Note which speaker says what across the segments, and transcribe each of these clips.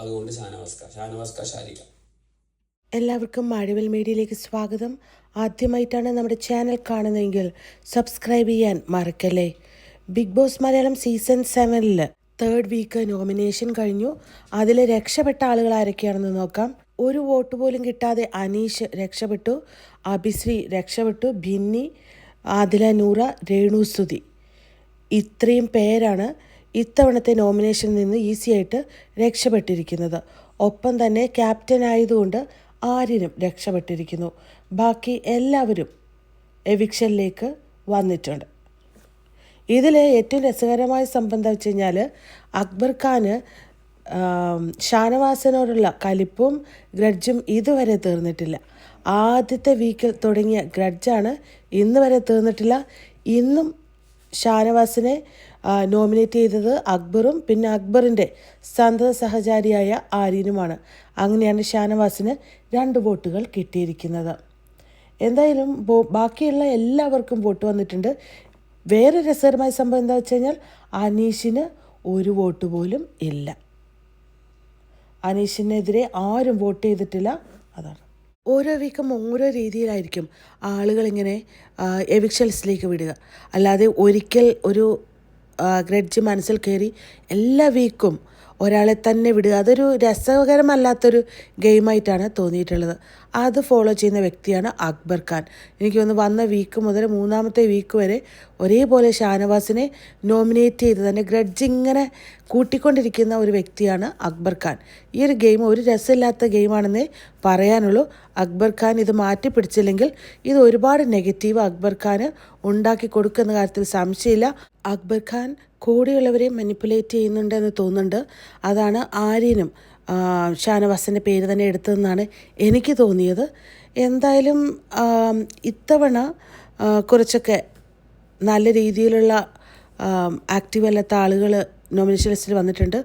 Speaker 1: അതുകൊണ്ട് ഷാനവാസ്ക ഷാനവാസ്ക ഷാരിക
Speaker 2: എല്ലാവർക്കും മാഴിവൽ മീഡിയയിലേക്ക് സ്വാഗതം. ആദ്യമായിട്ടാണ് നമ്മുടെ ചാനൽ കാണുന്നതെങ്കിൽ സബ്സ്ക്രൈബ് ചെയ്യാൻ മറക്കല്ലേ? ബിഗ് ബോസ് മലയാളം സീസൺ സെവനിൽ തേർഡ് വീക്ക് നോമിനേഷൻ കഴിഞ്ഞു. അതിൽ രക്ഷപ്പെട്ട ആളുകൾ ആരൊക്കെയാണെന്ന് നോക്കാം. ഒരു വോട്ട് പോലും കിട്ടാതെ അനീഷ് രക്ഷപ്പെട്ടു അഭിശ്രീ രക്ഷപ്പെട്ടു ഭിന്നി ആദില നൂറ രേണുസുതി ഇത്രയും പേരാണ് ഇത്തവണത്തെ നോമിനേഷനിൽ നിന്ന് ഈസി ആയിട്ട് രക്ഷപ്പെട്ടിരിക്കുന്നത്. ഒപ്പം തന്നെ ക്യാപ്റ്റൻ ആയതുകൊണ്ട് ആര്യനും രക്ഷപ്പെട്ടിരിക്കുന്നു. ബാക്കി എല്ലാവരും എവിക്ഷനിലേക്ക് വന്നിട്ടുണ്ട്. ഇതിൽ ഏറ്റവും രസകരമായ എന്താ വെച്ച് കഴിഞ്ഞാൽ അക്ബർ ഖാന് ഷാനവാസനോടുള്ള കലിപ്പും ഗ്രഡ്ജും ഇതുവരെ തീർന്നിട്ടില്ല. ആദ്യത്തെ വീക്കിൽ തുടങ്ങിയ ഗ്രഡ്ജാണ് ഇന്ന് വരെ തീർന്നിട്ടില്ല. ഇന്നും ഷാനവാസിനെ നോമിനേറ്റ് ചെയ്തത് അക്ബറും പിന്നെ അക്ബറിന്റെ സന്തത സഹചാരിയായ ആര്യനുമാണ്. അങ്ങനെയാണ് ഷാനവാസിന് രണ്ട് വോട്ടുകൾ കിട്ടിയിരിക്കുന്നത്. എന്തായാലും ബാക്കിയുള്ള എല്ലാവർക്കും വോട്ട് വന്നിട്ടുണ്ട്. വേറെ രസകരമായ സംഭവം എന്താ വെച്ച് കഴിഞ്ഞാൽ അനീഷിന് ഒരു വോട്ട് പോലും ഇല്ല. അനീഷിനെതിരെ ആരും വോട്ട് ചെയ്തിട്ടില്ല. അതാണ്. ഓരോ വീക്കും ഓരോ രീതിയിലായിരിക്കും ആളുകളിങ്ങനെ എവിക്ഷൽസിലേക്ക് വിടുക. അല്ലാതെ ഒരിക്കൽ ഒരു ഗ്രഡ്ജ് മനസ്സിൽ കയറി എല്ലാ വീക്കും ഒരാളെ തന്നെ വിടുക. അതൊരു രസകരമല്ലാത്തൊരു ഗെയിമായിട്ടാണ് തോന്നിയിട്ടുള്ളത്. അത് ഫോളോ ചെയ്യുന്ന വ്യക്തിയാണ് അക്ബർ ഖാൻ. എനിക്ക് തോന്നുന്നു വന്ന വീക്ക് മുതൽ മൂന്നാമത്തെ വീക്ക് വരെ ഒരേപോലെ ഷാനവാസിനെ നോമിനേറ്റ് ചെയ്ത് തന്നെ ഗ്രഡ്ജ് ഇങ്ങനെ കൂട്ടിക്കൊണ്ടിരിക്കുന്ന ഒരു വ്യക്തിയാണ് അക്ബർ ഖാൻ. ഈ ഒരു ഗെയിം ഒരു രസമില്ലാത്ത ഗെയിമാണെന്നേ പറയാനുള്ളൂ. അക്ബർ ഖാൻ ഇത് മാറ്റി പിടിച്ചില്ലെങ്കിൽ ഇത് ഒരുപാട് നെഗറ്റീവ് അക്ബർ ഖാന് ഉണ്ടാക്കി കൊടുക്കുന്ന കാര്യത്തിൽ സംശയമില്ല. അക്ബർ ഖാൻ കൂടെയുള്ളവരെ മനിപ്പുലേറ്റ് ചെയ്യുന്നുണ്ടെന്ന് തോന്നുന്നുണ്ട്. അതാണ് ആര്യനും ഷാനവാസിന്റെ പേര് തന്നെ എടുത്തതെന്നാണ് എനിക്ക് തോന്നിയത്. എന്തായാലും ഇത്തവണ കുറച്ചൊക്കെ നല്ല രീതിയിലുള്ള ആക്റ്റീവ് അല്ലാത്ത ആളുകൾ നോമിനേഷൻ ലിസ്റ്റിൽ വന്നിട്ടുണ്ട്.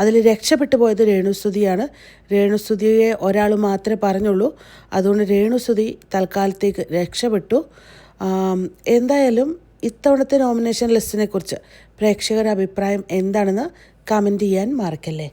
Speaker 2: അതിൽ രക്ഷപ്പെട്ടു പോയത് രേണുസ്തുതിയാണ് രേണുസ്തുതിയെ ഒരാൾ മാത്രമേ പറഞ്ഞുള്ളൂ. അതുകൊണ്ട് രേണുസ്തുതി തൽക്കാലത്തേക്ക് രക്ഷപ്പെട്ടു. എന്തായാലും ഇത്തവണത്തെ നോമിനേഷൻ ലിസ്റ്റിനെ കുറിച്ച് പ്രേക്ഷകരുടെ അഭിപ്രായം എന്താണെന്ന് കമന്റ് ചെയ്യാൻ മറക്കല്ലേ?